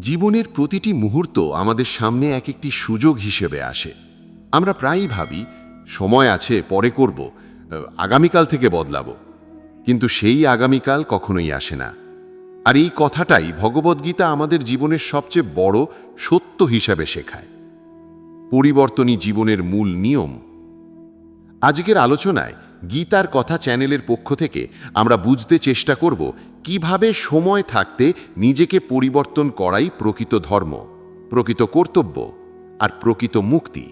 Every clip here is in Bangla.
জীবনের প্রতিটি মুহূর্ত আমাদের সামনে এক একটি সুযোগ হিসেবে আসে। আমরা প্রায়ই ভাবি, সময় আছে, পরে করব, আগামীকাল থেকে বদলাবো। কিন্তু সেই আগামীকাল কখনোই আসে না। আর এই কথাটাই ভগবদ্গীতা আমাদের জীবনের সবচেয়ে বড় সত্য হিসাবে শেখায়। পরিবর্তনই জীবনের মূল নিয়ম। আজকের আলোচনায় গীতার কথা চ্যানেলের পক্ষ থেকে আমরা বুঝতে চেষ্টা করব কীভাবে সময় থাকতে নিজেকে পরিবর্তন করাই প্রকৃত ধর্ম, প্রকৃত কর্তব্য আর প্রকৃত মুক্তি।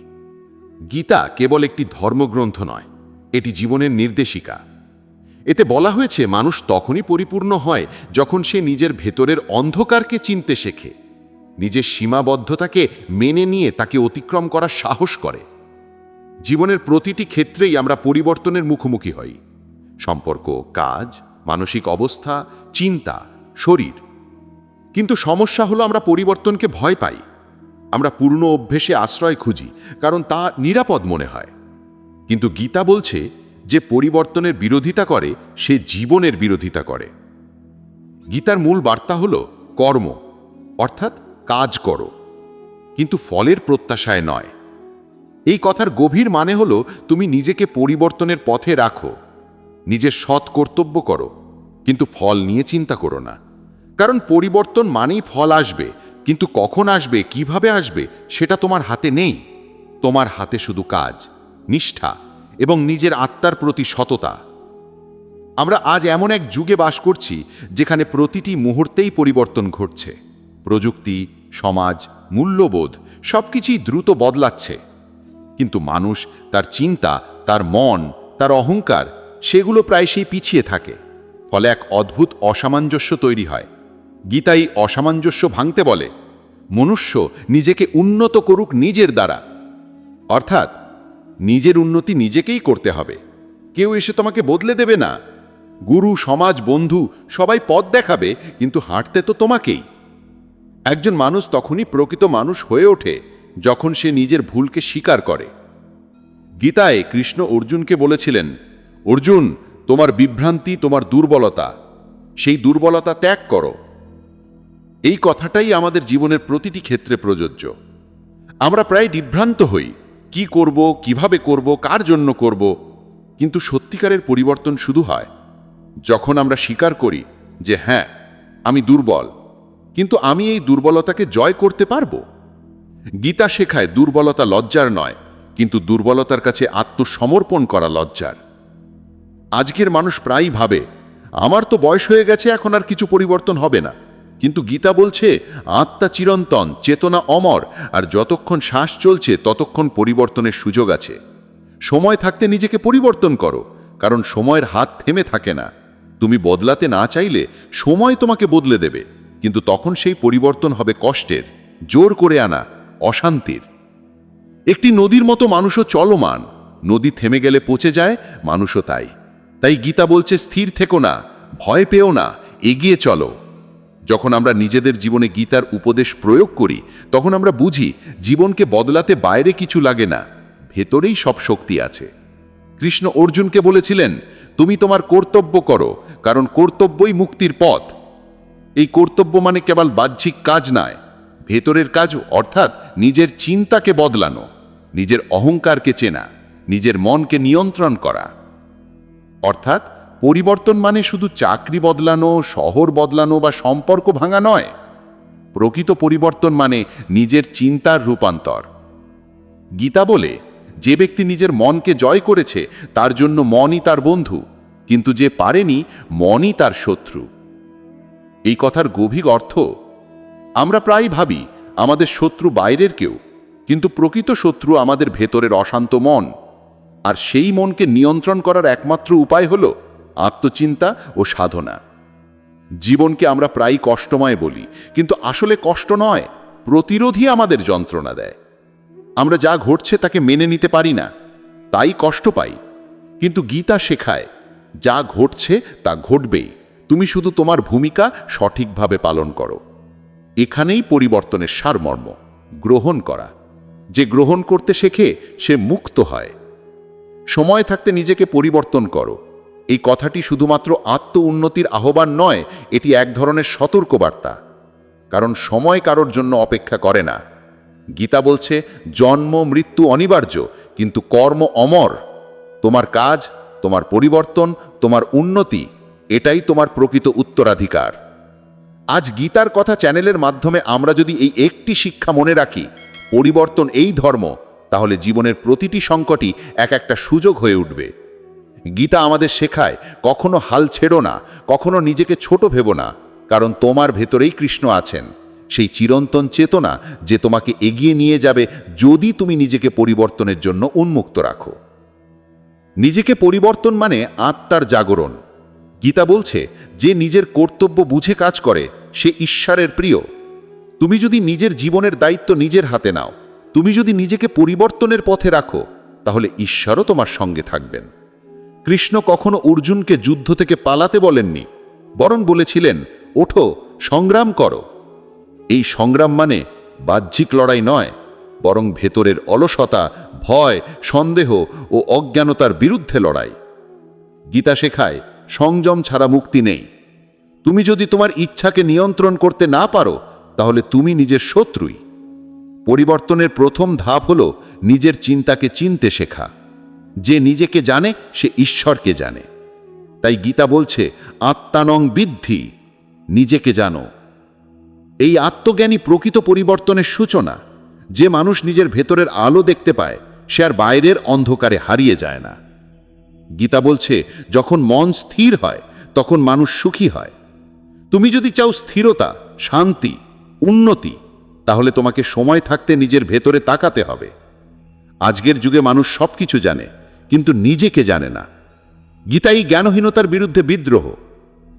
গীতা কেবল একটি ধর্মগ্রন্থ নয়, এটি জীবনের নির্দেশিকা। এতে বলা হয়েছে, মানুষ তখনই পরিপূর্ণ হয় যখন সে নিজের ভেতরের অন্ধকারকে চিনতে শেখে। নিজের সীমাবদ্ধতাকে মেনে নিয়ে তাকে অতিক্রম করার সাহস করে। জীবনের প্রতিটি ক্ষেত্রেই আমরা পরিবর্তনের মুখোমুখি হই। সম্পর্ক, কাজ, মানসিক অবস্থা, চিন্তা, শরীর। কিন্তু সমস্যা হলো আমরা পরিবর্তনকে ভয় পাই। আমরা পূর্ণ অভ্যেসে আশ্রয় খুঁজি, কারণ তা নিরাপদ মনে হয়। কিন্তু গীতা বলছে যে পরিবর্তনের বিরোধিতা করে, সে জীবনের বিরোধিতা করে। গীতার মূল বার্তা হল কর্ম, অর্থাৎ কাজ করো। কিন্তু ফলের প্রত্যাশায় নয়। এই কথার গভীর মানে হল তুমি নিজেকে পরিবর্তনের পথে রাখো। নিজের সৎ কর্তব্য করো। কিন্তু ফল নিয়ে চিন্তা করো না। কারণ পরিবর্তন মানেই ফল আসবে। কিন্তু কখন আসবে, কীভাবে আসবে, সেটা তোমার হাতে নেই। তোমার হাতে শুধু কাজ, নিষ্ঠা এবং নিজের আত্মার প্রতি সততা। আমরা আজ এমন এক যুগে বাস করছি, যেখানে প্রতিটি মুহূর্তেই পরিবর্তন ঘটছে। প্রযুক্তি, সমাজ, মূল্যবোধ সবকিছুই দ্রুত বদলাচ্ছে। কিন্তু মানুষ তার চিন্তা, তার মন, তার অহংকার, সেগুলো প্রায় সেই পিছিয়ে থাকে। ফলে এক অদ্ভুত অসামঞ্জস্য তৈরি হয়। গীতা এই অসামঞ্জস্য ভাঙতে বলে, মনুষ্য নিজেকে উন্নত করুক নিজের দ্বারা। অর্থাৎ, নিজের উন্নতি নিজেকেই করতে হবে। কেউ এসে তোমাকে বদলে দেবে না। গুরু, সমাজ, বন্ধু, সবাই পথ দেখাবে, কিন্তু হাঁটতে তো তোমাকেই। একজন মানুষ তখনই প্রকৃত মানুষ হয়ে ওঠে যখন সে নিজের ভুলকে স্বীকার করে। গীতায় কৃষ্ণ অর্জুনকে বলেছিলেন, অর্জুন, তোমার বিভ্রান্তি, তোমার দুর্বলতা, সেই দুর্বলতা ত্যাগ করো। এই কথাটাই আমাদের জীবনের প্রতিটি ক্ষেত্রে প্রযোজ্য। আমরা প্রায় বিভ্রান্ত হই, কি করব, কীভাবে করব, কার জন্য করব, কিন্তু সত্যিকারের পরিবর্তন শুধু হয়। যখন আমরা স্বীকার করি যে হ্যাঁ আমি দুর্বল, কিন্তু আমি এই দুর্বলতাকে জয় করতে পারব? গীতা শেখায় দুর্বলতা লজ্জার নয়, কিন্তু দুর্বলতার কাছে আত্মসমর্পণ করা লজ্জার। আজকের মানুষ প্রায়ই ভাবে, আমার তো বয়স হয়ে গেছে, এখন আর কিছু পরিবর্তন হবে না। কিন্তু গীতা বলছে, আত্মা চিরন্তন, চেতনা অমর, আর যতক্ষণ শ্বাস চলছে, ততক্ষণ পরিবর্তনের সুযোগ আছে। সময় থাকতে নিজেকে পরিবর্তন করো, কারণ সময়ের হাত থেমে থাকে না। তুমি বদলাতে না চাইলে সময় তোমাকে বদলে দেবে, কিন্তু তখন সেই পরিবর্তন হবে কষ্টের। জোর করে আনা অশান্তির। একটি নদীর মতো মানুষও চলমান। নদী থেমে গেলে পচে যায়, মানুষও তাই। তাই গীতা বলছে, স্থির থেকো না, ভয় পেও না, এগিয়ে চলো। যখন আমরা নিজেদের জীবনে গীতার উপদেশ প্রয়োগ করি, তখন আমরা বুঝি, জীবনকে বদলাতে বাইরে কিছু লাগে না, ভেতরেই সব শক্তি আছে। কৃষ্ণ অর্জুনকে বলেছিলেন, তুমি তোমার কর্তব্য করো, কারণ কর্তব্যই মুক্তির পথ। এই কর্তব্য মানে কেবল বাহ্যিক কাজ নয় ভেতরের কাজ অর্থাৎ নিজের চিন্তাকে বদলানো, নিজের অহংকারকে চেনা, নিজের মনকে নিয়ন্ত্রণ করা। অর্থাৎ পরিবর্তন মানে শুধু চাকরি বদলানো, শহর বদলানো বা সম্পর্ক ভাঙা নয়। প্রকৃত পরিবর্তন মানে নিজের চিন্তার রূপান্তর। গীতা বলে, যে ব্যক্তি নিজের মনকে জয় করেছে, তার জন্য মনই তার বন্ধু, কিন্তু যে পারেনি, মনই তার শত্রু। এই কথার গভীর অর্থ আমরা প্রায় ভাবি, আমাদের শত্রু বাইরের কেউ, কিন্তু প্রকৃত শত্রু আমাদের ভেতরের অশান্ত মন। আর সেই মনকে নিয়ন্ত্রণ করার একমাত্র উপায় হল আত্মচিন্তা ও সাধনা। জীবনকে আমরা প্রায় কষ্টময় বলি, কিন্তু আসলে কষ্ট নয়, প্রতিরোধই আমাদের যন্ত্রণা দেয়। আমরা যা ঘটছে তাকে মেনে নিতে পারি না, তাই কষ্ট পাই। কিন্তু গীতা শেখায়, যা ঘটছে তা ঘটবেই, তুমি শুধু তোমার ভূমিকা সঠিকভাবে পালন করো। এখানেই পরিবর্তনের সারমর্ম, গ্রহণ করা। যে গ্রহণ করতে শেখে, সে মুক্ত হয়। সময় থাকতে নিজেকে পরিবর্তন করো। এই কথাটি শুধুমাত্র আত্ম উন্নতির আহ্বান নয়, এটি এক ধরনের সতর্কবার্তা। কারণ সময় কারোর জন্য অপেক্ষা করে না। গীতা বলছে, জন্ম, মৃত্যু অনিবার্য, কিন্তু কর্ম অমর। তোমার কাজ, তোমার পরিবর্তন, তোমার উন্নতি, এটাই তোমার প্রকৃত উত্তরাধিকার। আজ গীতার কথা চ্যানেলের মাধ্যমে আমরা যদি এই একটি শিক্ষা মনে রাখি, পরিবর্তন এই ধর্ম, তাহলে জীবনের প্রতিটি সংকটই এক একটা সুযোগ হয়ে উঠবে। গীতা আমাদের শেখায়, কখনো হাল ছেড়ো না, কখনো নিজেকে ছোট ভেবো না, কারণ তোমার ভেতরেই কৃষ্ণ আছেন। সেই চিরন্তন চেতনা যে তোমাকে এগিয়ে নিয়ে যাবে যদি তুমি নিজেকে পরিবর্তনের জন্য উন্মুক্ত রাখো। নিজেকে পরিবর্তন মানে আত্মার জাগরণ। গীতা বলছে, যে নিজের কর্তব্য বুঝে কাজ করে, সে ঈশ্বরের প্রিয়। তুমি যদি নিজের জীবনের দায়িত্ব নিজের হাতে নাও, তুমি যদি নিজেকে পরিবর্তনের পথে রাখো, তাহলে ঈশ্বরও তোমার সঙ্গে থাকবেন। কৃষ্ণ কখনো অর্জুনকে যুদ্ধ থেকে পালাতে বলেননি, বরং বলেছিলেন, ওঠো, সংগ্রাম করো। এই সংগ্রাম মানে বাহ্যিক লড়াই নয়, বরং ভেতরের অলসতা, ভয়, সন্দেহ ও অজ্ঞানতার বিরুদ্ধে লড়াই। গীতা শেখায় সংযম ছাড়া মুক্তি নেই। তুমি যদি তোমার ইচ্ছাকে নিয়ন্ত্রণ করতে না পারো, তাহলে তুমি নিজের শত্রুই। পরিবর্তনের প্রথম ধাপ হল নিজের চিন্তাকে চিনতে শেখা। যে নিজেকে জানে, সে ঈশ্বরকে জানে। তাই গীতা বলছে আত্মানং বৃদ্ধি, নিজেকে জানো। এই আত্মজ্ঞানী প্রকৃত পরিবর্তনের সূচনা। যে মানুষ নিজের ভেতরের আলো দেখতে পায়, সে আর বাইরের অন্ধকারে হারিয়ে যায় না। গীতা বলছে, যখন মন স্থির হয়, তখন মানুষ সুখী হয়। তুমি যদি চাও স্থিরতা, শান্তি, উন্নতি, তাহলে তোমাকে সময় থাকতে নিজের ভেতরে তাকাতে হবে। আজকের যুগে মানুষ সব কিছু জানে, কিন্তু নিজেকে জানে না। গীতা এই জ্ঞানহীনতার বিরুদ্ধে বিদ্রোহ।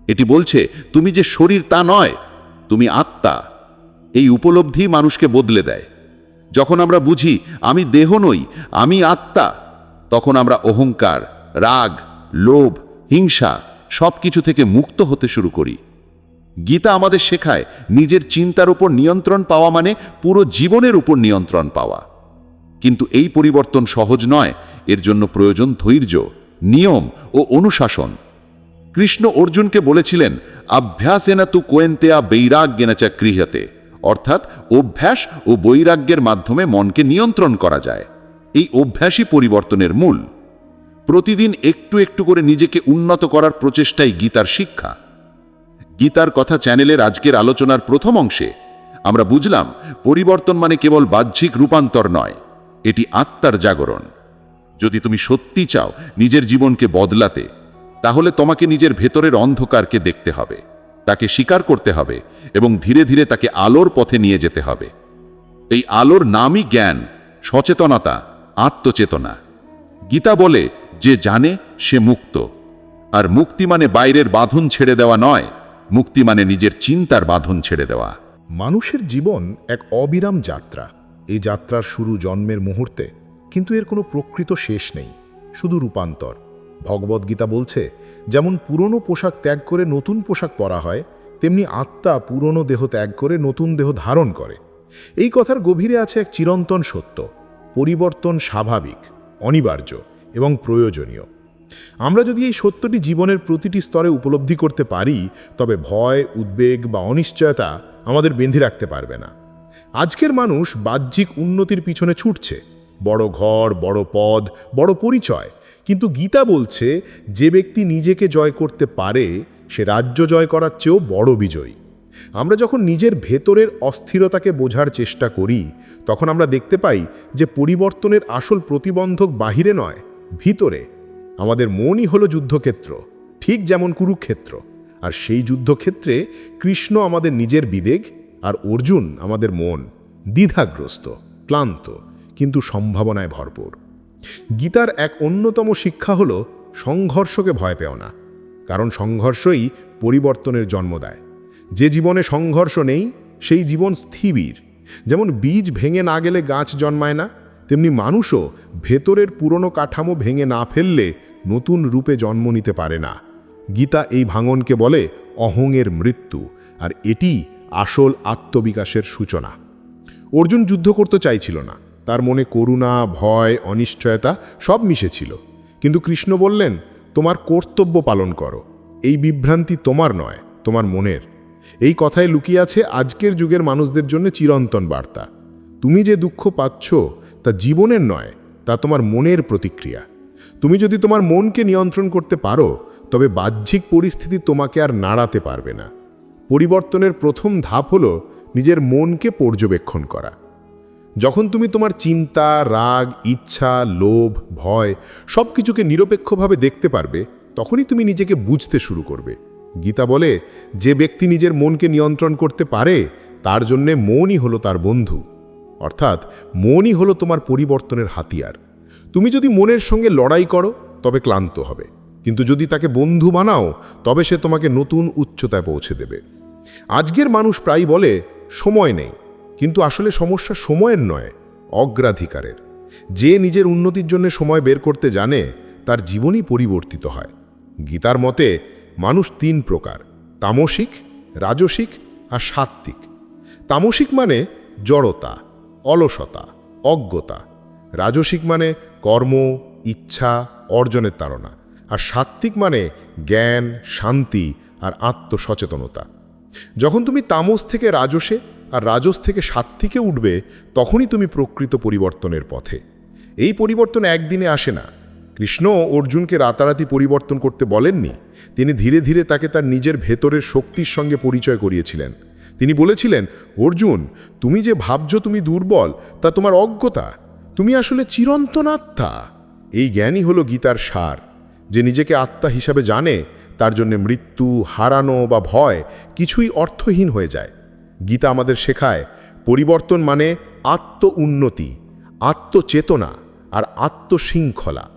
এটি বলছে, তুমি যে শরীর তা নয়, তুমি আত্মা। এই উপলব্ধি মানুষকে বদলে দেয়। যখন আমরা বুঝি, আমি দেহ নই, আমি আত্মা, তখন আমরা অহংকার রাগ, লোভ, হিংসা সব কিছু থেকে মুক্ত হতে শুরু করি। গীতা আমাদের শেখায় নিজের চিন্তার উপর নিয়ন্ত্রণ পাওয়া মানে পুরো জীবনের উপর নিয়ন্ত্রণ পাওয়া। কিন্তু এই পরিবর্তন সহজ নয়, এর জন্য প্রয়োজন ধৈর্য, নিয়ম ও অনুশাসন। কৃষ্ণ অর্জুনকে বলেছিলেন অভ্যাসেনা তু কোয়েন্তেয়া বৈরাগ্যেনা চা গৃহতে অর্থাৎ অভ্যাস ও বৈরাগ্যের মাধ্যমে মনকে নিয়ন্ত্রণ করা যায়। এই অভ্যাসই পরিবর্তনের মূল। প্রতিদিন একটু একটু করে নিজেকে উন্নত করার প্রচেষ্টাই গীতার শিক্ষা। গীতার কথা চ্যানেলের আজকের আলোচনার প্রথম অংশে আমরা বুঝলাম পরিবর্তন মানে কেবল বাহ্যিক রূপান্তর নয়, এটি আত্মার জাগরণ। যদি তুমি সত্যি চাও নিজের জীবনকে বদলাতে, তাহলে তোমাকে নিজের ভেতরের অন্ধকারকে দেখতে হবে, তাকে স্বীকার করতে হবে এবং ধীরে ধীরে তাকে আলোর পথে নিয়ে যেতে হবে। এই আলোর নামই জ্ঞান, সচেতনতা, আত্মচেতনা। গীতা বলে যে জানে সে মুক্ত। আর মুক্তি মানে বাইরের বাঁধন ছেড়ে দেওয়া নয়, মুক্তি মানে নিজের চিন্তার বাঁধন ছেড়ে দেওয়া। মানুষের জীবন এক অবিরাম যাত্রা। এই যাত্রার শুরু জন্মের মুহূর্তে, কিন্তু এর কোনো প্রকৃত শেষ নেই, শুধু রূপান্তর। ভগবদ্গীতা বলছে, যেমন পুরনো পোশাক ত্যাগ করে নতুন পোশাক পরা হয়, তেমনি আত্মা পুরনো দেহ ত্যাগ করে নতুন দেহ ধারণ করে। এই কথার গভীরে আছে এক চিরন্তন সত্য, পরিবর্তন স্বাভাবিক, অনিবার্য। এবং প্রয়োজনীয়। আমরা যদি এই সত্যটি জীবনের প্রতিটি স্তরে উপলব্ধি করতে পারি, তবে ভয়, উদ্বেগ বা অনিশ্চয়তা আমাদের বেঁধে রাখতে পারবে না। আজকের মানুষ বাহ্যিক উন্নতির পিছনে ছুটছে। বড় ঘর, বড় পদ, বড় পরিচয়। কিন্তু গীতা বলছে, যে ব্যক্তি নিজেকে জয় করতে পারে, সে রাজ্য জয় করার চেয়েও বড় বিজয়ী। আমরা যখন নিজের ভেতরের অস্থিরতাকে বোঝার চেষ্টা করি, তখন আমরা দেখতে পাই যে পরিবর্তনের আসল প্রতিবন্ধক বাহিরে নয় ভিতরে, আমাদের মনই হলো যুদ্ধক্ষেত্র, ঠিক যেমন কুরুক্ষেত্র। আর সেই যুদ্ধক্ষেত্রে কৃষ্ণ আমাদের নিজের বিবেক আর অর্জুন আমাদের মন, দ্বিধাগ্রস্ত, ক্লান্ত, কিন্তু সম্ভাবনায় ভরপুর। গীতার এক অন্যতম শিক্ষা হল, সংঘর্ষকে ভয় পেও না, কারণ সংঘর্ষই পরিবর্তনের জন্ম দেয়। যে জীবনে সংঘর্ষ নেই, সেই জীবন স্থিবির। যেমন বীজ ভেঙে না গেলে গাছ জন্মায় না তেমনি মানুষও ভেতরের পুরনো কাঠামো ভেঙে না ফেললে নতুন রূপে জন্ম নিতে পারে না। গীতা এই ভাঙনকে বলে অহংয়ের মৃত্যু, আর এটি আসল আত্মবিকাশের সূচনা। অর্জুন যুদ্ধ করতে চাইছিল না, তার মনে করুণা, ভয়, অনিশ্চয়তা সব মিশেছিল। কিন্তু কৃষ্ণ বললেন, তোমার কর্তব্য পালন করো, এই বিভ্রান্তি তোমার নয়, তোমার মনের। এই কথায় লুকিয়ে আছে আজকের যুগের মানুষদের জন্য চিরন্তন বার্তা। তুমি যে দুঃখ পাচ্ছ তা জীবনের নয়, তা তোমার মনের প্রতিক্রিয়া। তুমি যদি তোমার মনকে নিয়ন্ত্রণ করতে পারো, তবে বাহ্যিক পরিস্থিতি তোমাকে আর নাড়াতে পারবে না। পরিবর্তনের প্রথম ধাপ হলো নিজের মনকে পর্যবেক্ষণ করা। যখন তুমি তোমার চিন্তা, রাগ, ইচ্ছা, লোভ, ভয় সব কিছুকে নিরপেক্ষভাবে দেখতে পারবে, তখনই তুমি নিজেকে বুঝতে শুরু করবে। গীতা বলে, যে ব্যক্তি নিজের মনকে নিয়ন্ত্রণ করতে পারে, তার জন্যে মনই হলো তার বন্ধু। অর্থাৎ মনই হলো তোমার পরিবর্তনের হাতিয়ার। তুমি যদি মনের সঙ্গে লড়াই করো, তবে ক্লান্ত হবে। কিন্তু যদি তাকে বন্ধু বানাও, তবে সে তোমাকে নতুন উচ্চতায় পৌঁছে দেবে। আজকের মানুষ প্রায় বলে, সময় নেই। কিন্তু আসলে সমস্যা সময়ের নয়, অগ্রাধিকারের। যে নিজের উন্নতির জন্য সময় বের করতে জানে, তার জীবনই পরিবর্তিত হয়। গীতার মতে, মানুষ তিন প্রকার, তামসিক, রাজসিক আর সাত্ত্বিক। তামসিক মানে জড়তা অলসতা, অজ্ঞতা। রাজসিক মানে কর্ম, ইচ্ছা, অর্জনের তাড়না। আর সাত্ত্বিক মানে জ্ঞান, শান্তি আর আত্মসচেতনতা। যখন তুমি তামস থেকে রাজসে আর রাজস থেকে সাত্ত্বিকে উঠবে, তখনই তুমি প্রকৃত পরিবর্তনের পথে। এই পরিবর্তন একদিনে আসে না। কৃষ্ণ অর্জুনকে রাতারাতি পরিবর্তন করতে বলেননি। তিনি ধীরে ধীরে তাকে তার নিজের ভেতরের শক্তির সঙ্গে পরিচয় করিয়েছিলেন। তিনি বলেছিলেন, অর্জুন, তুমি যে ভাবছ তুমি দুর্বল, তা তোমার অজ্ঞতা। তুমি আসলে চিরন্তন আত্মা এই জ্ঞানই হলো গীতার সার। যে নিজেকে আত্মা হিসাবে জানে, তার জন্য মৃত্যু, হারানো বা ভয় কিছুই অর্থহীন হয়ে যায়। গীতা আমাদের শেখায়, পরিবর্তন মানে আত্ম উন্নতি আত্মচেতনা আর আত্মশৃঙ্খলা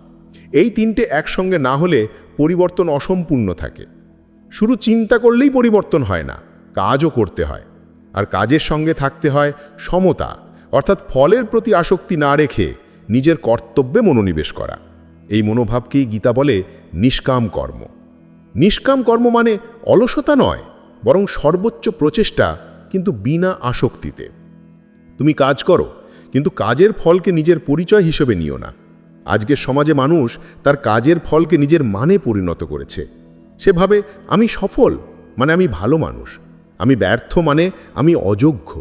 এই তিনটে একসঙ্গে না হলে পরিবর্তন অসম্পূর্ণ থাকে। শুধু চিন্তা করলেই পরিবর্তন হয় না। কাজও করতে হয়। আর কাজের সঙ্গে থাকতে হয় সমতা, অর্থাৎ ফলের প্রতি আসক্তি না রেখে নিজের কর্তব্যে মনোনিবেশ করা। এই মনোভাবকেই গীতা বলে নিষ্কাম কর্ম। নিষ্কাম কর্ম মানে অলসতা নয়, বরং সর্বোচ্চ প্রচেষ্টা, কিন্তু বিনা আসক্তিতে। তুমি কাজ করো, কিন্তু কাজের ফলকে নিজের পরিচয় হিসেবে নিও না। আজকের সমাজে মানুষ তার কাজের ফলকে নিজের মানে পরিণত করেছে। সেভাবে আমি সফল মানে আমি ভালো মানুষ। আমি ব্যর্থ মানে আমি অযোগ্য।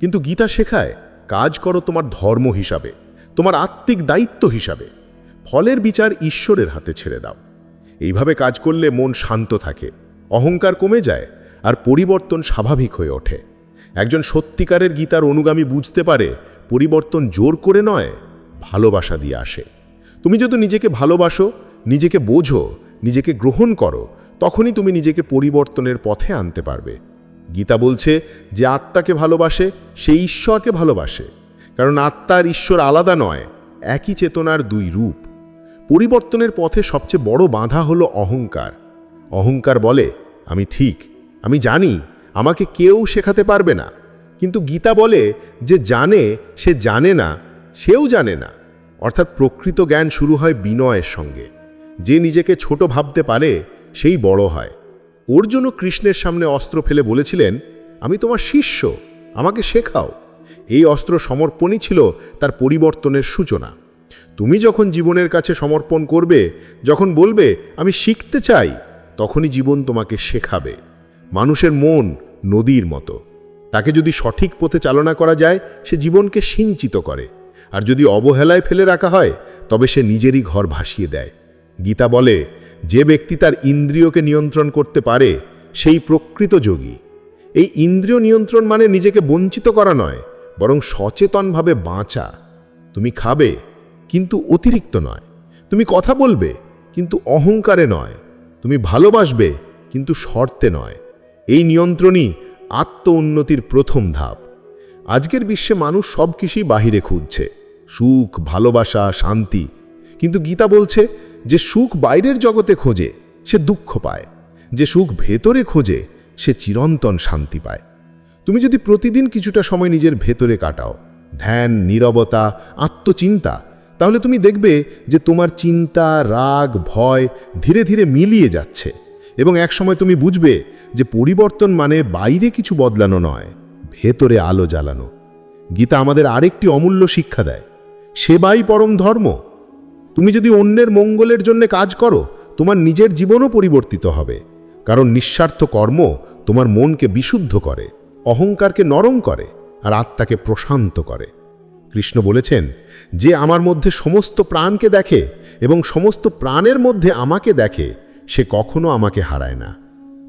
কিন্তু গীতা শেখায়, কাজ করো তোমার ধর্ম হিসাবে, তোমার আত্মিক দায়িত্ব হিসাবে, ফলের বিচার ঈশ্বরের হাতে ছেড়ে দাও। এইভাবে কাজ করলে মন শান্ত থাকে, অহংকার কমে যায় আর পরিবর্তন স্বাভাবিক হয়ে ওঠে। একজন সত্যিকারের গীতার অনুগামী বুঝতে পারে, পরিবর্তন জোর করে নয়, ভালোবাসা দিয়ে আসে। তুমি যদি নিজেকে ভালোবাসো, নিজেকে বোঝো, নিজেকে গ্রহণ করো, তখনই তুমি নিজেকে পরিবর্তনের পথে আনতে পারবে। গীতা বলছে যে আত্মাকে ভালোবাসে, সে ঈশ্বরকে ভালোবাসে। কারণ আত্মার ঈশ্বর আলাদা নয়, একই চেতনার দুই রূপ। পরিবর্তনের পথে সবচেয়ে বড় বাধা হলো অহংকার। অহংকার বলে, আমি ঠিক, আমি জানি, আমাকে কেউ শেখাতে পারবে না। কিন্তু গীতা বলে যে জানে, সে জানে না, সেও জানে না। অর্থাৎ প্রকৃত জ্ঞান শুরু হয় বিনয়ের সঙ্গে। যে নিজেকে ছোট ভাবতে পারে, সেই বড় হয়। অর্জুনও কৃষ্ণের সামনে অস্ত্র ফেলে বলেছিলেন, আমি তোমার শিষ্য, আমাকে শেখাও। এই অস্ত্র সমর্পণই ছিল তার পরিবর্তনের সূচনা। তুমি যখন জীবনের কাছে সমর্পণ করবে, যখন বলবে, আমি শিখতে চাই, তখনই জীবন তোমাকে শেখাবে। মানুষের মন নদীর মতো। তাকে যদি সঠিক পথে চালনা করা যায়, সে জীবনকে সিঞ্চিত করে। আর যদি অবহেলায় ফেলে রাখা হয়, তবে সে নিজেরই ঘর ভাসিয়ে দেয়। গীতা বলে যে ব্যক্তি তার ইন্দ্রিয়কে নিয়ন্ত্রণ করতে পারে, সেই প্রকৃত যোগী। এই ইন্দ্রিয় নিয়ন্ত্রণ মানে নিজেকে বঞ্চিত করা নয়, বরং সচেতনভাবে বাঁচা। তুমি খাবে, কিন্তু অতিরিক্ত নয়। তুমি কথা বলবে, কিন্তু অহংকারে নয়। তুমি ভালোবাসবে, কিন্তু শর্তে নয়। এই নিয়ন্ত্রণই আত্ম উন্নতির প্রথম ধাপ। আজকের বিশ্বে মানুষ সব কিছুই বাহিরে খুঁজছে। সুখ, ভালোবাসা, শান্তি। কিন্তু গীতা বলছে যে সুখ বাইরের জগতে খোঁজে, সে দুঃখ পায়। যে সুখ ভেতরে খোঁজে, সে চিরন্তন শান্তি পায়। তুমি যদি প্রতিদিন কিছুটা সময় নিজের ভেতরে কাটাও, ধ্যান, নীরবতা, আত্মচিন্তা, তাহলে তুমি দেখবে যে তোমার চিন্তা, রাগ, ভয় ধীরে ধীরে মিলিয়ে যাচ্ছে এবং একসময় তুমি বুঝবে যে পরিবর্তন মানে বাইরে কিছু বদলানো নয়, ভেতরে আলো জ্বালানো। গীতা আমাদের আরেকটি অমূল্য শিক্ষা দেয়, সেবাই পরম ধর্ম। তুমি যদি অন্যের মঙ্গলের জন্য কাজ করো, তোমার নিজের জীবনও পরিবর্তিত হবে। কারণ নিঃস্বার্থ কর্ম তোমার মনকে বিশুদ্ধ করে, অহংকারকে নরম করে, আর আত্মাকে প্রশান্ত করে। কৃষ্ণ বলেছেন, যে আমার মধ্যে সমস্ত প্রাণকে দেখে এবং সমস্ত প্রাণের মধ্যে আমাকে দেখে, সে কখনো আমাকে হারায় না।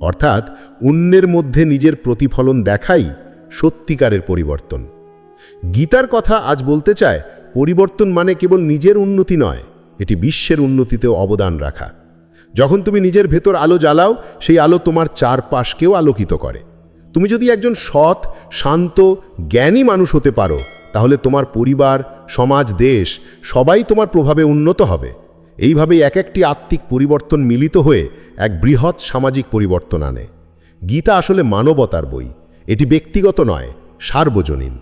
অর্থাৎ, অন্যের মধ্যে নিজের প্রতিফলন দেখাই সত্যিকারের পরিবর্তন। গীতার কথা আজ বলতে চায়, পরিবর্তন মানে কেবল নিজের উন্নতি নয় এটি বিশ্বের উন্নতিতেও অবদান রাখা। যখন তুমি নিজের ভেতর আলো জ্বালাও, সেই আলো তোমার চারপাশকেও আলোকিত করে। তুমি যদি একজন সৎ, শান্ত, জ্ঞানী মানুষ হতে পারো, তাহলে তোমার পরিবার, সমাজ, দেশ, সবাই তোমার প্রভাবে উন্নত হবে। এইভাবেই এক একটি আত্মিক পরিবর্তন মিলিত হয়ে এক বৃহৎ সামাজিক পরিবর্তন আনে। গীতা আসলে মানবতার বই। এটি ব্যক্তিগত নয়, সার্বজনীন।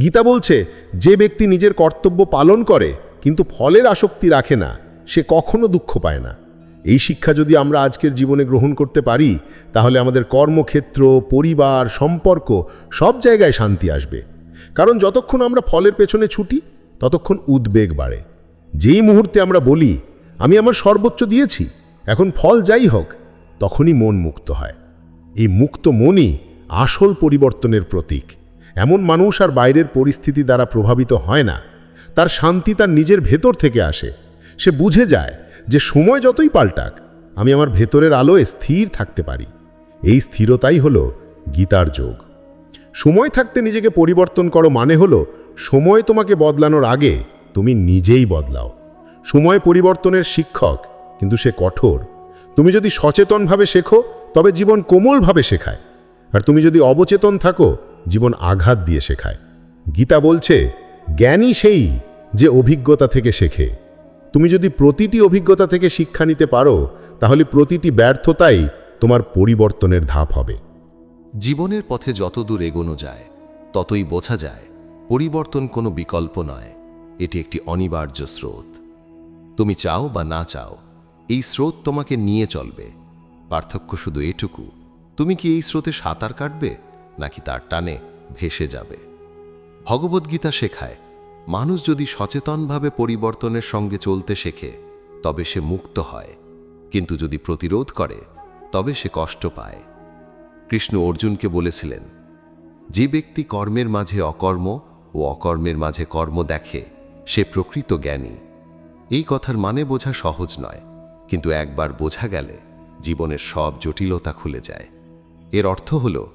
গীতা বলছে, যে ব্যক্তি নিজের কর্তব্য পালন করে কিন্তু ফলের আসক্তি রাখে না, সে কখনো দুঃখ পায় না। এই শিক্ষা যদি আমরা আজকের জীবনে গ্রহণ করতে পারি, তাহলে আমাদের কর্মক্ষেত্র, পরিবার, সম্পর্ক সব জায়গায় শান্তি আসবে। কারণ যতক্ষণ আমরা ফলের পেছনে ছুটি, ততক্ষণ উদ্বেগ বাড়ে। যেই মুহূর্তে আমরা বলি, আমি আমার সর্বোচ্চ দিয়েছি, এখন ফল যাই হোক, তখনই মন মুক্ত হয়। এই মুক্ত মনই আসল পরিবর্তনের প্রতীক। এমন মানুষ আর বাইরের পরিস্থিতি দ্বারা প্রভাবিত হয় না। তার শান্তি তার নিজের ভেতর থেকে আসে। সে বুঝে যায় যে সময় যতই পাল্টাক, আমি আমার ভেতরের আলোয় স্থির থাকতে পারি। এই স্থিরতাই হলো গীতার যোগ। সময় থাকতে নিজেকে পরিবর্তন করো মানে হলো, সময় তোমাকে বদলানোর আগে তুমি নিজেই বদলাও। সময় পরিবর্তনের শিক্ষক, কিন্তু সে কঠোর। তুমি যদি সচেতনভাবে শেখো, তবে জীবন কোমলভাবে শেখায়। আর তুমি যদি অবচেতন থাকো, জীবন আঘাত দিয়ে শেখায়। গীতা বলছে জ্ঞানী সেই যে অভিজ্ঞতা থেকে শেখে। তুমি যদি প্রতিটি অভিজ্ঞতা থেকে শিক্ষা নিতে পারো, তাহলে প্রতিটি ব্যর্থতাই তোমার পরিবর্তনের ধাপ হবে। জীবনের পথে যত দূর এগোনো যায়, ততই বোঝা যায়, পরিবর্তন কোনো বিকল্প নয়। এটি একটি অনিবার্য স্রোত। তুমি চাও বা না চাও, এই স্রোত তোমাকে নিয়ে চলবে। পার্থক্য শুধু এটুকু, তুমি কি এই স্রোতে সাঁতার কাটবে, নাকি তার টানে ভেসে যাবে? ভগবদ্গীতা শেখায় মানুষ যদি সচেতনভাবে পরিবর্তনের সঙ্গে চলতে শেখে, তবে সে মুক্ত হয়। কিন্তু যদি প্রতিরোধ করে, তবে সে কষ্ট পায়। কৃষ্ণ অর্জুনকে বলেছিলেন, যে ব্যক্তি কর্মের মাঝে অকর্ম ও অকর্মের মাঝে কর্ম দেখে, সে প্রকৃত জ্ঞানী। এই কথার মানে বোঝা সহজ নয়, কিন্তু একবার বোঝা গেলে জীবনের সব জটিলতা খুলে যায়। এর অর্থ হল,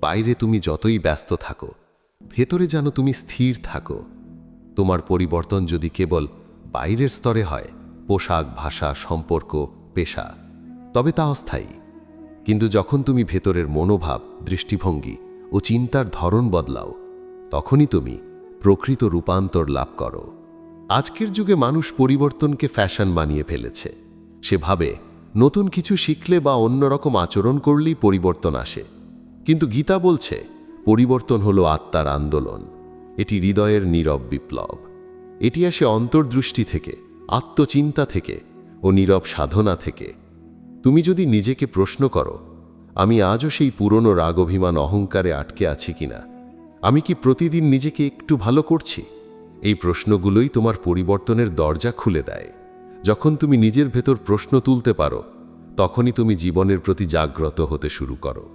বাইরে তুমি যতই ব্যস্ত থাকো, ভেতরে যেন তুমি স্থির থাকো। তোমার পরিবর্তন যদি কেবল বাইরের স্তরে হয়, পোশাক, ভাষা, সম্পর্ক, পেশা, তবে তা অস্থায়ী। কিন্তু যখন তুমি ভেতরের মনোভাব, দৃষ্টিভঙ্গি ও চিন্তার ধরন বদলাও, তখনই তুমি প্রকৃত রূপান্তর লাভ করো। আজকের যুগে মানুষ পরিবর্তনকে ফ্যাশন বানিয়ে ফেলেছে। সে ভাবে নতুন কিছু শিখলে বা অন্যরকম আচরণ করলেই পরিবর্তন আসে। কিন্তু গীতা বলছে, পরিবর্তন হলো আত্মার আন্দোলন। এটি হৃদয়ের নীরব বিপ্লব। এটি আসে অন্তর্দৃষ্টি থেকে, আত্মচিন্তা থেকে ও নীরব সাধনা থেকে। তুমি যদি নিজেকে প্রশ্ন করো, আমি আজও সেই পুরনো রাগ অভিমান অহংকারে আটকে আছি কিনা? আমি কি প্রতিদিন নিজেকে একটু ভালো করছি? এই প্রশ্নগুলোই তোমার পরিবর্তনের দরজা খুলে দেয়। যখন তুমি নিজের ভেতর প্রশ্ন তুলতে পারো, তখনই তুমি জীবনের প্রতি জাগ্রত হতে শুরু করো।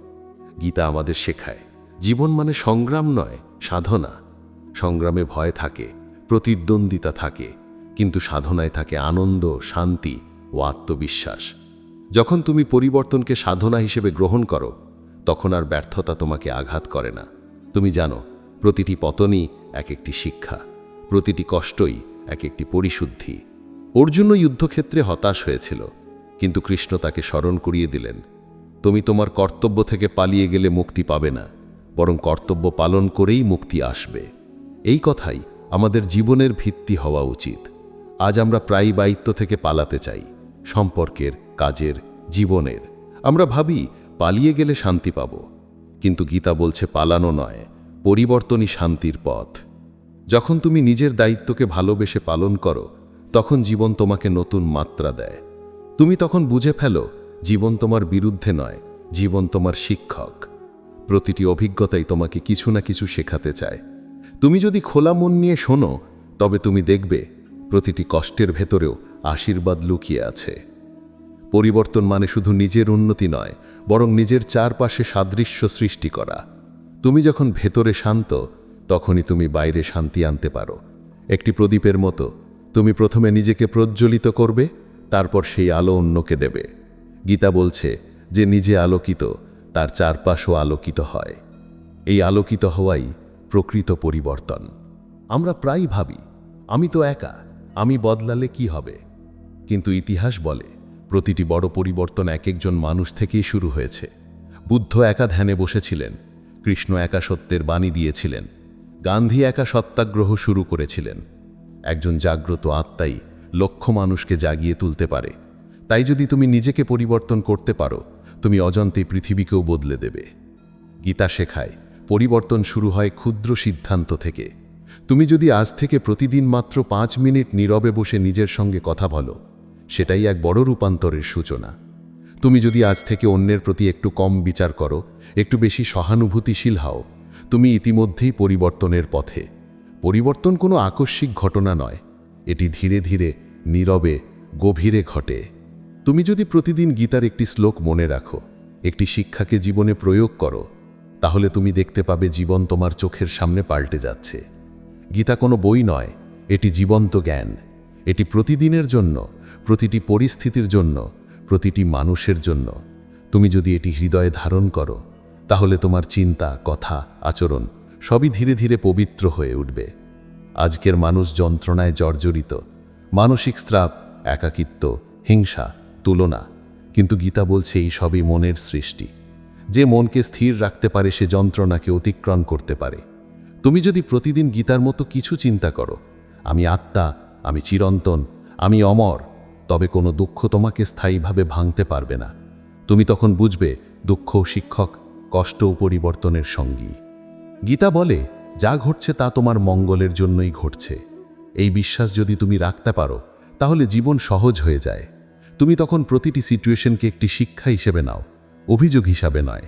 গীতা আমাদের শেখায়, জীবন মানে সংগ্রাম নয়, সাধনা। সংগ্রামে ভয় থাকে, প্রতিদ্বন্দ্বিতা থাকে, কিন্তু সাধনায় থাকে আনন্দ, শান্তি ও আত্মবিশ্বাস। যখন তুমি পরিবর্তনকে সাধনা হিসেবে গ্রহণ করো, তখন আর ব্যর্থতা তোমাকে আঘাত করে না। তুমি জানো, প্রতিটি পতনই এক একটি শিক্ষা, প্রতিটি কষ্টই এক একটি পরিশুদ্ধি। অর্জুনও যুদ্ধক্ষেত্রে হতাশ হয়েছিল, কিন্তু কৃষ্ণ তাকে স্মরণ করিয়ে দিলেন, তুমি তোমার কর্তব্য থেকে পালিয়ে গেলে মুক্তি পাবে না, বরং কর্তব্য পালন করেই মুক্তি আসবে। এই কথাই আমাদের জীবনের ভিত্তি হওয়া উচিত। আজ আমরা প্রায়ই দায়িত্ব থেকে পালাতে চাই, সম্পর্কের, কাজের, জীবনের। আমরা ভাবি, পালিয়ে গেলে শান্তি পাব। কিন্তু গীতা বলছে, পালানো নয়, পরিবর্তনই শান্তির পথ। যখন তুমি নিজের দায়িত্বকে ভালোবেসে পালন করো, তখন জীবন তোমাকে নতুন মাত্রা দেয়। তুমি তখন বুঝে ফেলো, জীবন তোমার বিরুদ্ধে নয়, জীবন তোমার শিক্ষক। প্রতিটি অভিজ্ঞতাই তোমাকে কিছু না কিছু শেখাতে চায়। তুমি যদি খোলা মন নিয়ে শোনো, তবে তুমি দেখবে প্রতিটি কষ্টের ভেতরেও আশীর্বাদ লুকিয়ে আছে। পরিবর্তন মানে শুধু নিজের উন্নতি নয়, বরং নিজের চারপাশে সাদৃশ্য সৃষ্টি করা। তুমি যখন ভেতরে শান্ত, তখনই তুমি বাইরে শান্তি আনতে পারো। একটি প্রদীপের মতো, তুমি প্রথমে নিজেকে প্রজ্বলিত করবে, তারপর সেই আলো অন্যকে দেবে। গীতা বলছে যে নিজে আলোকিত, তার চারপাশও আলোকিত হয়। এই আলোকিত হওয়াই প্রকৃত পরিবর্তন। আমরা প্রায় ভাবি, আমি তো একা, আমি বদলালে কি হবে? কিন্তু ইতিহাস বলে, প্রতিটি বড় পরিবর্তন এক একজন মানুষ থেকেই শুরু হয়েছে। বুদ্ধ একা ধ্যানে বসেছিলেন, কৃষ্ণ একা সত্যের বাণী দিয়েছিলেন, গান্ধী একা সত্যাগ্রহ শুরু করেছিলেন। একজন জাগ্রত আত্মাই লক্ষ মানুষকে জাগিয়ে তুলতে পারে। তাই যদি তুমি নিজেকে পরিবর্তন করতে পারো, তুমি অজন্তে পৃথিবীকেও বদলে দেবে। গীতা শেখায় পরিবর্তন শুরু হয় ক্ষুদ্র সিদ্ধান্ত থেকে। তুমি যদি আজ থেকে প্রতিদিন মাত্র পাঁচ মিনিট নীরবে বসে নিজের সঙ্গে কথা বলো, সেটাই এক বড় রূপান্তরের সূচনা। তুমি যদি আজ থেকে অন্যের প্রতি একটু কম বিচার করো, একটু বেশি সহানুভূতিশীল হও, তুমি ইতিমধ্যেই পরিবর্তনের পথে। পরিবর্তন কোনো আকস্মিক ঘটনা নয়, এটি ধীরে ধীরে নীরবে, গভীরে ঘটে। তুমি যদি প্রতিদিন গীতার একটি শ্লোক মনে রাখো, একটি শিক্ষাকে জীবনে প্রয়োগ করো তাহলে তুমি দেখতে পাবে জীবন তোমার চোখের সামনে পাল্টে যাচ্ছে। গীতা কোনো বই নয়, এটি জীবন্ত জ্ঞান। এটি প্রতিদিনের জন্য, প্রতিটি পরিস্থিতির জন্য, প্রতিটি মানুষের জন্য। তুমি যদি এটি হৃদয়ে ধারণ করো, তাহলে তোমার চিন্তা, কথা, আচরণ সবই ধীরে ধীরে পবিত্র হয়ে উঠবে। আজকের মানুষ যন্ত্রণায় জর্জরিত। মানসিক স্ত্রাপ একাকিত্ব, হিংসা, তুলনা। কিন্তু গীতা বলছে এই সবই মনের সৃষ্টি। যে মনকে স্থির রাখতে পারে সে যন্ত্রণাকে অতিক্রম করতে পারে। তুমি যদি প্রতিদিন গীতার মতো কিছু চিন্তা করো, আমি আত্মা, আমি চিরন্তন, আমি অমর, তবে কোনো দুঃখ তোমাকে স্থায়ীভাবে ভাঙতে পারবে না। তুমি তখন বুঝবে দুঃখ শিক্ষক কষ্ট পরিবর্তনের সঙ্গী। গীতা বলে, যা ঘটছে তা তোমার মঙ্গলের জন্যই ঘটছে। এই বিশ্বাস যদি তুমি রাখতে পারো, তাহলে জীবন সহজ হয়ে যায়। তুমি তখন প্রতিটি সিচুয়েশনকে একটি শিক্ষা হিসেবে নাও। অভিযোগ হিসাবে নয়।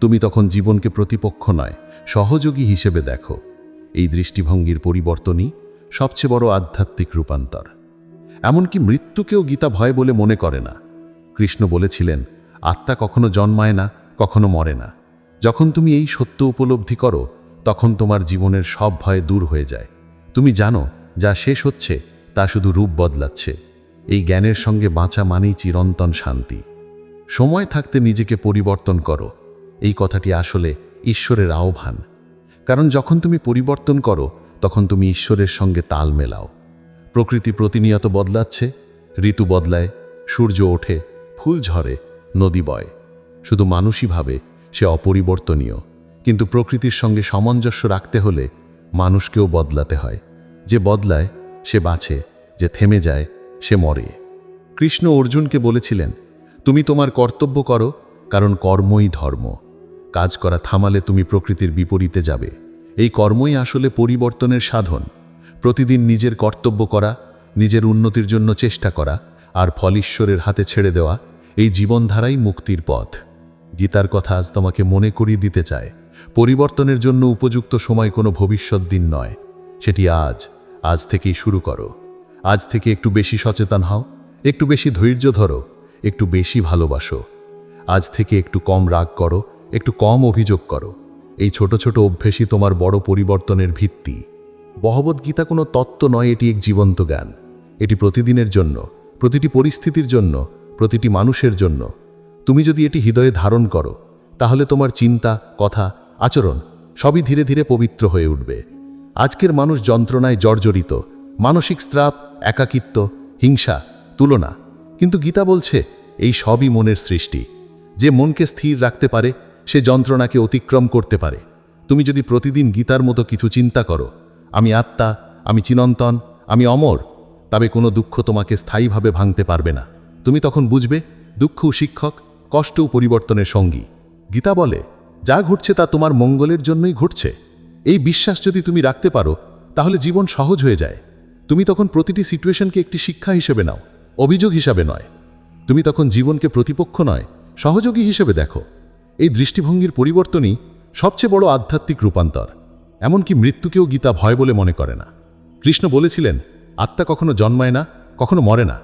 তুমি তখন জীবনকে প্রতিপক্ষ নয়, সহযোগী হিসেবে দেখো। এই দৃষ্টিভঙ্গির পরিবর্তনই সবচেয়ে বড় আধ্যাত্মিক রূপান্তর। এমনকি মৃত্যুকেও গীতা ভয় বলে মনে করে না। কৃষ্ণ বলেছিলেন, আত্মা কখনো জন্মায় না, কখনো মরে না। যখন তুমি এই সত্য উপলব্ধি করো, তখন তোমার জীবনের সব ভয় দূর হয়ে যায়। তুমি জানো, যা শেষ হচ্ছে, তা শুধু রূপ বদলাচ্ছে। এই জ্ঞানের সঙ্গে বাঁচা মানেই চিরন্তন শান্তি। সময় থাকতে নিজেকে পরিবর্তন করো। এই কথাটি আসলে ঈশ্বরের আহ্বান। কারণ যখন তুমি পরিবর্তন করো, তখন তুমি ঈশ্বরের সঙ্গে তাল মেলাও। প্রকৃতি প্রতিনিয়ত বদলাচ্ছে, ঋতু বদলায়, সূর্য ওঠে, ফুল ঝরে, নদী বয়। শুধু মানুষই ভাবে, সে অপরিবর্তনীয়। কিন্তু প্রকৃতির সঙ্গে সামঞ্জস্য রাখতে হলে মানুষকেও বদলাতে হয়। যে বদলায়, সে বাঁচে, যে থেমে যায়, সে মরে। কৃষ্ণ অর্জুনকে বলেছিলেন তুমি তোমার কর্তব্য করো, কারণ কর্মই ধর্ম। কাজ করা থামালে তুমি প্রকৃতির বিপরীতে যাবে। এই কর্মই আসলে পরিবর্তনের সাধন। প্রতিদিন নিজের কর্তব্য করা, নিজের উন্নতির জন্য চেষ্টা করা, আর ফল ঈশ্বরের হাতে ছেড়ে দেওয়া, এই জীবনধারাই মুক্তির পথ। গীতার কথা আজ তোমাকে মনে করিয়ে দিতে চায়। পরিবর্তনের জন্য উপযুক্ত সময় কোনো ভবিষ্যৎ দিন নয়। সেটি আজ আজ থেকেই শুরু করো। আজ থেকে একটু বেশি সচেতন হও, একটু বেশি ধৈর্য ধরো। একটু বেশি ভালোবাসো। আজ থেকে একটু কম রাগ করো, একটু কম অভিযোগ করো। এই ছোট ছোট অভ্যেসই তোমার বড় পরিবর্তনের ভিত্তি। বহবদ্গীতা কোনো তত্ত্ব নয়, এটি এক জীবন্ত জ্ঞান। এটি প্রতিদিনের জন্য, প্রতিটি পরিস্থিতির জন্য, প্রতিটি মানুষের জন্য। তুমি যদি এটি হৃদয়ে ধারণ করো, তাহলে তোমার চিন্তা, কথা, আচরণ সবই ধীরে ধীরে পবিত্র হয়ে উঠবে। আজকের মানুষ যন্ত্রণায় জর্জরিত, মানসিক স্ত্রাপ একাকিত্ব, হিংসা, তুলনা। কিন্তু গীতা বলছে এই সবই মনের সৃষ্টি। যে মনকে স্থির রাখতে পারে, সে যন্ত্রণাকে অতিক্রম করতে পারে। তুমি যদি প্রতিদিন গীতার মতো কিছু চিন্তা করো, আমি আত্মা, আমি চিরন্তন আমি অমর, তবে কোনো দুঃখ তোমাকে স্থায়ীভাবে ভাঙতে পারবে না। তুমি তখন বুঝবে, দুঃখ শিক্ষক কষ্ট ও পরিবর্তনের সঙ্গী। গীতা বলে, যা ঘটছে তা তোমার মঙ্গলের জন্যই ঘটছে। এই বিশ্বাস যদি তুমি রাখতে পারো, তাহলে জীবন সহজ হয়ে যায়। তুমি তখন প্রতিটি সিচুয়েশনকে একটি শিক্ষা হিসেবে নাও, অভিযোগ হিসাবে নয়। তুমি তখন জীবনকে প্রতিপক্ষ নয়, সহযোগী হিসেবে দেখো। এই দৃষ্টিভঙ্গির পরিবর্তনই সবচেয়ে বড় আধ্যাত্মিক রূপান্তর। এমনকি মৃত্যুকেও গীতা ভয় বলে মনে করে না। কৃষ্ণ বলেছিলেন, আত্মা কখনো জন্মায় না, কখনো মরে না।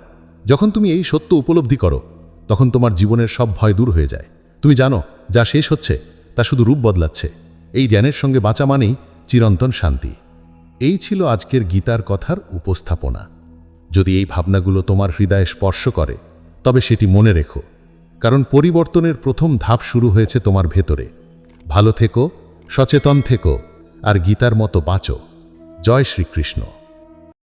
যখন তুমি এই সত্য উপলব্ধি করো, তখন তোমার জীবনের সব ভয় দূর হয়ে যায়। তুমি জানো, যা শেষ হচ্ছে, তা শুধু রূপ বদলাচ্ছে। এই জ্ঞানের সঙ্গে বাঁচা মানেই চিরন্তন শান্তি। এই ছিল আজকের গীতার কথার উপস্থাপনা। যদি এই ভাবনাগুলো তোমার হৃদয়ে স্পর্শ করে তবে সেটি মনে রেখো, কারণ পরিবর্তনের প্রথম ধাপ শুরু হয়েছে তোমার ভেতরে। ভালো থেকো, সচেতন থেকো, আর গীতার মতো বাঁচো। জয় শ্রীকৃষ্ণ।